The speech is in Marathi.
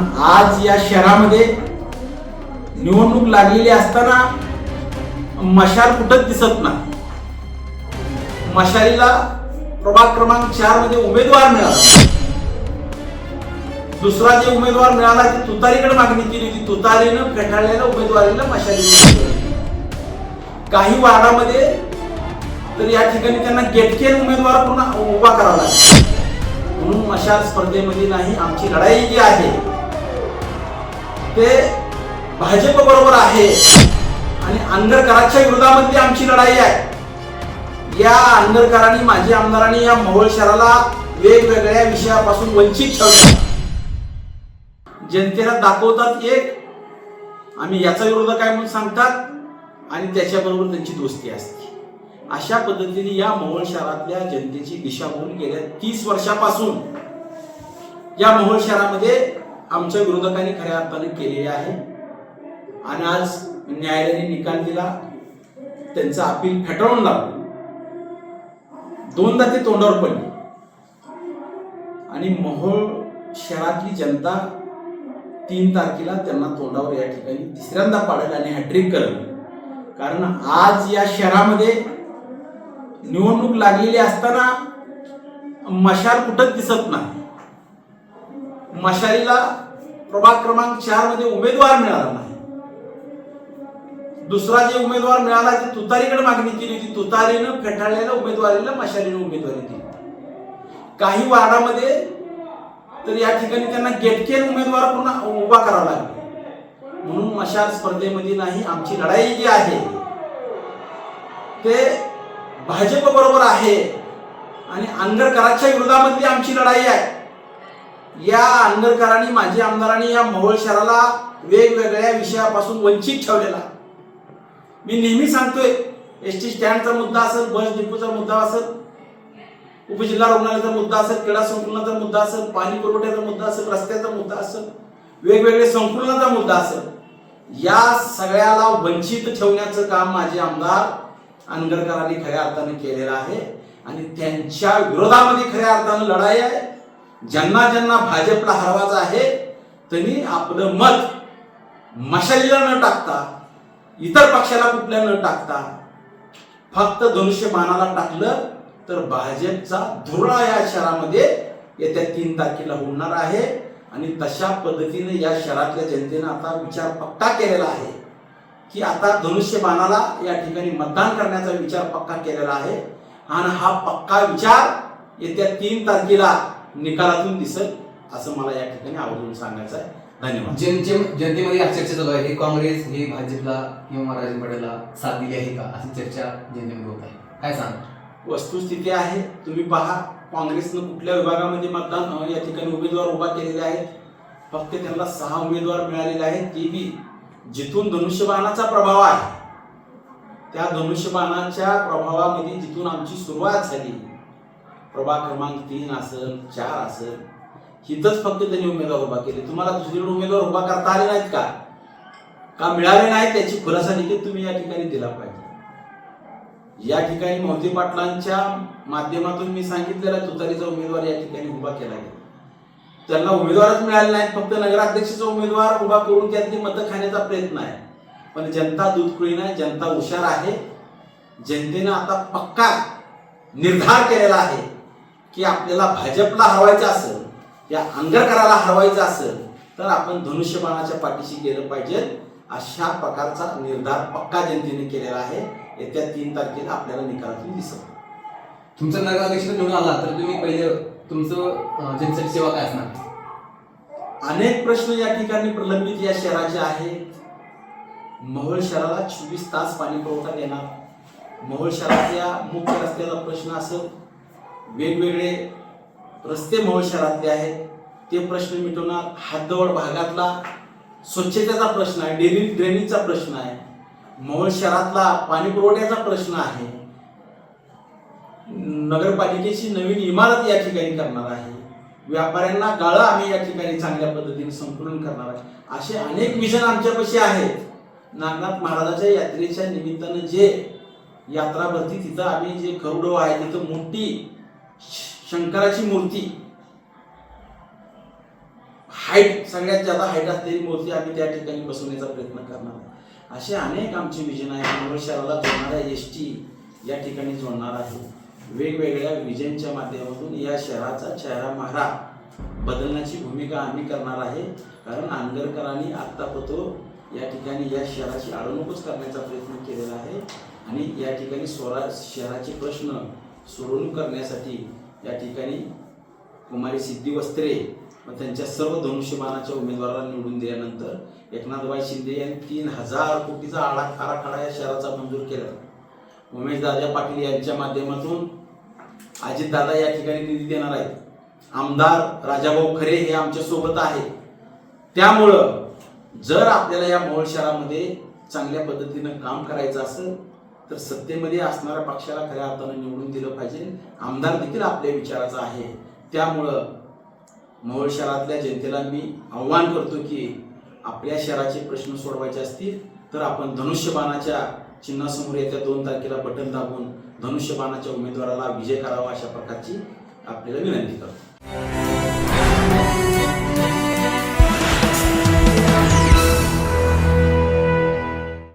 आज या शहरामध्ये निवडणूक लागलेली असताना मशाल कुठंच दिसत नाही. मशालीला प्रभाग क्रमांक चारमध्ये उमेदवार मिळाला. दुसरा जे उमेदवार मिळाला ती तुतारीकडे मागणी केली होती. तुतारीनं फेटाळलेल्या उमेदवारीला मशाली काही वार्डामध्ये तर या ठिकाणी त्यांना गेटकेन उमेदवार पुन्हा उभा करावा लागला. म्हणून मशाल स्पर्धेमध्ये नाही आमची लढाई जी आहे ते भाजप बरोबर आहे. आणि आंदरकरांच्या विरोधामध्ये आमची लढाई आहे. या आंदरकरांनी माझ्या आमदारांनी या मोहोळ शहराला वेगवेगळ्या विषयापासून वंचित ठेवलं. जनतेला दाखवतात एक आम्ही याचा विरोध काय म्हणून सांगतात? आणि त्याच्याबरोबर त्यांची दोस्ती असते. अशा पद्धतीने या मोहोळ शहरातल्या जनतेची दिशाभूल गेल्या तीस वर्षापासून. या मोहोळ शहरामध्ये आमच्या विरोधकांनी खऱ्या अर्थाने केलेले आहे. आणि आज न्यायालयाने निकाल दिला. त्यांचं अपील फेटाळून लावलं. दोनदा ते तोंडावर पडले. आणि मोहोळ शहरातली जनता तीन तारखेला त्यांना तोंडावर या ठिकाणी तिसऱ्यांदा पाडेल आणि हॅट्रिक करेल. कारण आज या शहरामध्ये निवडणूक लागलेली असताना मशाल कुठंच दिसत नाही. मशालीला प्रभाग क्रमांक चारमध्ये उमेदवार मिळाला नाही. दुसरा जे उमेदवार मिळाला ती तुतारीकडे मागणी केली होती. तुतारीनं फेटाळलेल्या उमेदवारीला मशालीनं उमेदवारी दिली. काही वार्डामध्ये तर या ठिकाणी त्यांना गेटकेन उमेदवार पुन्हा उभा करावा लागला. म्हणून मशाल स्पर्धेमध्ये नाही आमची लढाई जी आहे ते भाजप बरोबर आहे आणि आंगरकराच्या विरोधामध्ये आमची लढाई आहे. या आंदरकरांनी माजी आमदारांनी या मोहोळ शहराला वेगवेगळ्या विषयापासून वंचित ठेवलेला मी नेहमी सांगतोय एस टी स्टँडचा मुद्दा असेल बस डिपोचा मुद्दा असेल उपजिल्हा रुग्णालयाचा मुद्दा असेल क्रीडा संकुलनाचा मुद्दा असेल पाणी पुरवठ्याचा मुद्दा असेल रस्त्याचा मुद्दा असेल वेगवेगळे संकुलनाचा मुद्दा असेल या सगळ्याला वंचित ठेवण्याचं काम माझे आमदार अंगरकरांनी खऱ्या अर्थाने केलेलं आहे आणि त्यांच्या विरोधामध्ये खऱ्या अर्थानं लढाई आहे. ज्यांना ज्यांना भाजपला हरवायचं आहे त्यांनी आपलं मत मशालीला न टाकता इतर पक्षाला कुठल्या न टाकता फक्त धनुष्यबाणाला टाकलं तर भाजपचा धुरळा या शहरामध्ये येत्या तीन तारखेला होणार आहे. आणि तशा पद्धतीने या शहरातल्या जनतेनं आता विचार पक्का केलेला आहे की आता धनुष्यबाणाला या ठिकाणी मतदान करण्याचा विचार पक्का केलेला आहे. आणि हा पक्का विचार येत्या तीन तारखेला निकालातून दिसत असं मला या ठिकाणी आवर्जून सांगायचं आहे. धन्यवाद. जनते जनतेमध्ये आज चर्चा चालू आहे हे काँग्रेस हे भाजपला किंवा राजन पटेलला साथ दिली आहे का? अशी चर्चा जनतेमध्ये होत आहे. काय सांग वस्तुस्थिती आहे तुम्ही पहा काँग्रेसनं कुठल्या विभागामध्ये मतदान या ठिकाणी उमेदवार उभा केलेले आहेत? फक्त त्यांना सहा उमेदवार मिळालेले आहेत ते बी जिथून धनुष्यबाणाचा प्रभाव आहे. त्या धनुष्यबाणाच्या प्रभावामध्ये जिथून आमची सुरुवात झाली प्रभाग क्रमांक तीन असेल चार असेल हिथंच फक्त त्यांनी उमेदवार उभा केले. तुम्हाला दुसरीकडे उमेदवार उभा करता आले नाहीत का? का मिळाले नाहीत? त्याची खुलासा देखील तुम्ही या ठिकाणी दिला पाहिजे. या ठिकाणी मोहिते पाटलांच्या माध्यमातून मी सांगितलेला तुतारीचा उमेदवार या ठिकाणी उभा केला गेला. त्यांना उमेदवारच मिळाले नाहीत फक्त नगराध्यक्षाचा उमेदवार उभा करून त्यातली मतं खाण्याचा प्रयत्न आहे. पण जनता दूधकुळी नाही जनता हुशार आहे. जनतेनं आता पक्का निर्धार केलेला आहे. की आपल्याला भाजपला हरवायचं असेल या आंगरकराला हरवायचं असेल तर आपण धनुष्यबाणाच्या पाठीशी गेलं पाहिजे. अशा प्रकारचा निर्धार पक्का जनतेने केलेला आहे. येत्या तीन तारखेला आपल्याला निकालातून दिसत. तुमचा नगराध्यक्ष निवडून आला तर तुम्ही पहिले तुमचं अं, जनतेसाठी सेवा काय असणार? अनेक प्रश्न या ठिकाणी प्रलंबित या शहराचे आहेत मोहोळ शहराला चोवीस तास पाणी पुरवठा देणार. मोहोळ शहरातल्या मुख्य रस्त्याचा प्रश्न असेल वेगवेगळे रस्ते मोहोळ शहरातले आहेत. ते प्रश्न मिटवणार हातदवड भागातला स्वच्छतेचा प्रश्न आहे डेली ड्रेनेजचा प्रश्न आहे. मोहोळ शहरातला पाणी पुरवठ्याचा प्रश्न आहे. नगरपालिकेची नवीन इमारत या ठिकाणी करणार आहे. व्यापाऱ्यांना गाळं आम्ही या ठिकाणी चांगल्या पद्धतीने संपूर्ण करणार आहे. असे अनेक विजन आमच्यापाशी आहेत. नागनाथ महाराजाच्या यात्रेच्या निमित्तानं जे यात्रा भरती तिथं आम्ही जे गरुडो आहे तिथं मोठी शंकराची मूर्ती. हाईट सगळ्यात जास्त हाईट असलेली मूर्ती आम्ही त्या ठिकाणी बसवण्याचा प्रयत्न करणार असे अनेक आमची विजन आहे मोहोळ शहराला जोडणाऱ्या एस टी या ठिकाणी जोडणार आहे. वेगवेगळ्या विजनच्या माध्यमातून या शहराचा चेहरा महारा बदलण्याची भूमिका आम्ही करणार आहे. कारण आंगरकरांनी आत्तापतो या ठिकाणी या शहराची अडवणूकच करण्याचा प्रयत्न केलेला आहे. आणि या ठिकाणी स्वरा शहराचे प्रश्न सोडवणूक करण्यासाठी या ठिकाणी कुमारी सिद्धी वस्त्रे व त्यांच्या सर्व धनुष्यबाणाच्या उमेदवाराला निवडून दिल्यानंतर एकनाथबाई शिंदे यांनी तीन हजार कोटीचा आडा आराखडा या शहराचा मंजूर केला. उमेश दादा पाटील यांच्या माध्यमातून अजितदादा या ठिकाणी निधी देणार आहेत. आमदार राजाभाऊ खरे हे आमच्यासोबत आहे त्यामुळं जर आपल्याला या मोहोळ शहरामध्ये चांगल्या पद्धतीनं काम करायचं असेल तर सत्तेमध्ये असणाऱ्या पक्षाला खऱ्या अर्थानं निवडून दिलं पाहिजे. आमदार देखील आपल्या विचाराचा आहे. त्यामुळं मोहोळ शहरातल्या जनतेला मी आव्हान करतो की आपल्या शहराचे प्रश्न सोडवायचे असतील तर आपण धनुष्यबाणाच्या चिन्हासमोर येत्या दोन तारखेला बटन दाबून धनुष्यबाणाच्या उमेदवाराला विजय करावा अशा प्रकारची आपल्याला विनंती करतो.